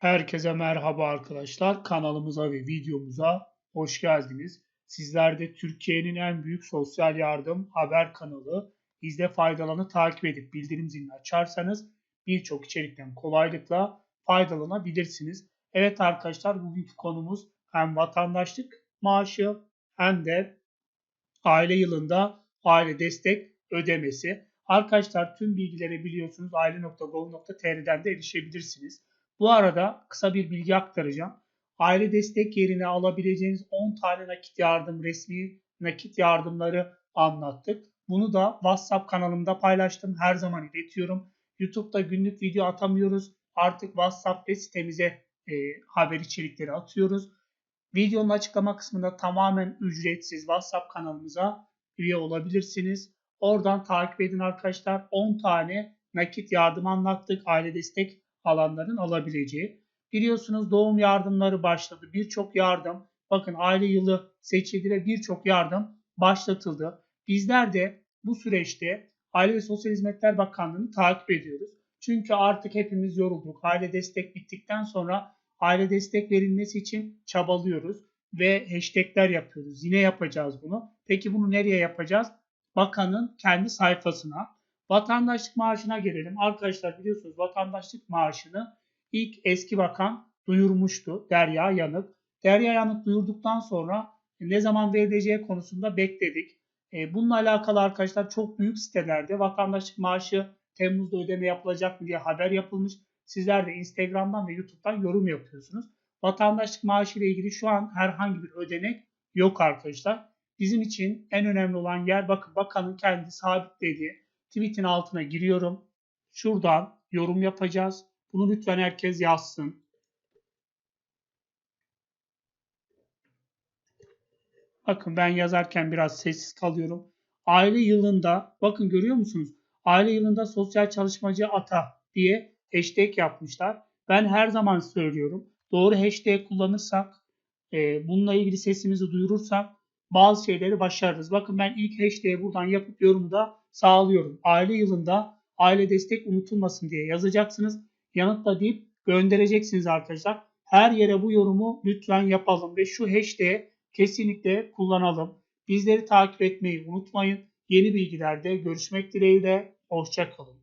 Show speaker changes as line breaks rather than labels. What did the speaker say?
Herkese merhaba arkadaşlar. Kanalımıza ve videomuza hoş geldiniz. Sizler de Türkiye'nin en büyük sosyal yardım haber kanalı İzle Faydalan'ı takip edip bildirim zilini açarsanız birçok içerikten kolaylıkla faydalanabilirsiniz. Evet arkadaşlar bugünkü konumuz hem vatandaşlık maaşı hem de aile yılında aile destek ödemesi. Arkadaşlar tüm bilgileri biliyorsunuz aile.gov.tr'den de erişebilirsiniz. Bu arada kısa bir bilgi aktaracağım. Aile destek yerine alabileceğiniz 10 tane nakit yardım, resmi nakit yardımları anlattık. Bunu da WhatsApp kanalımda paylaştım. Her zaman iletiyorum. YouTube'da günlük video atamıyoruz. Artık WhatsApp ve sitemize e, haber içerikleri atıyoruz. Videonun açıklama kısmında tamamen ücretsiz WhatsApp kanalımıza üye olabilirsiniz. Oradan takip edin arkadaşlar. 10 tane nakit yardım anlattık. Aile destek alanların alabileceği. Biliyorsunuz doğum yardımları başladı. Birçok yardım, bakın aile yılı seçildi birçok yardım başlatıldı. Bizler de bu süreçte Aile ve Sosyal Hizmetler Bakanlığı'nı takip ediyoruz. Çünkü artık hepimiz yorulduk. Aile destek bittikten sonra aile destek verilmesi için çabalıyoruz ve hashtagler yapıyoruz. Yine yapacağız bunu. Peki bunu nereye yapacağız? Bakanın kendi sayfasına Vatandaşlık maaşına gelelim. Arkadaşlar biliyorsunuz vatandaşlık maaşını ilk eski bakan duyurmuştu Derya Yanık. Derya Yanık duyurduktan sonra ne zaman verileceği konusunda bekledik. E, bununla alakalı arkadaşlar çok büyük sitelerde vatandaşlık maaşı Temmuz'da ödeme yapılacak mı diye haber yapılmış. Sizler de Instagram'dan ve YouTube'dan yorum yapıyorsunuz. Vatandaşlık maaşı ile ilgili şu an herhangi bir ödenek yok arkadaşlar. Bizim için en önemli olan yer bakın bakanın kendi sabitlediği tweet'in altına giriyorum. Şuradan yorum yapacağız. Bunu lütfen herkes yazsın. Bakın ben yazarken biraz sessiz kalıyorum. Aile yılında bakın görüyor musunuz? Aile yılında sosyal çalışmacı ata diye hashtag yapmışlar. Ben her zaman söylüyorum. Doğru hashtag kullanırsak, e, bununla ilgili sesimizi duyurursak bazı şeyleri başarırız. Bakın ben ilk hashtag'i buradan yapıp yorumu da sağlıyorum. Aile yılında aile destek unutulmasın diye yazacaksınız. Yanıtla deyip göndereceksiniz arkadaşlar. Her yere bu yorumu lütfen yapalım ve şu hashtag'i kesinlikle kullanalım. Bizleri takip etmeyi unutmayın. Yeni bilgilerde görüşmek dileğiyle. Hoşçakalın.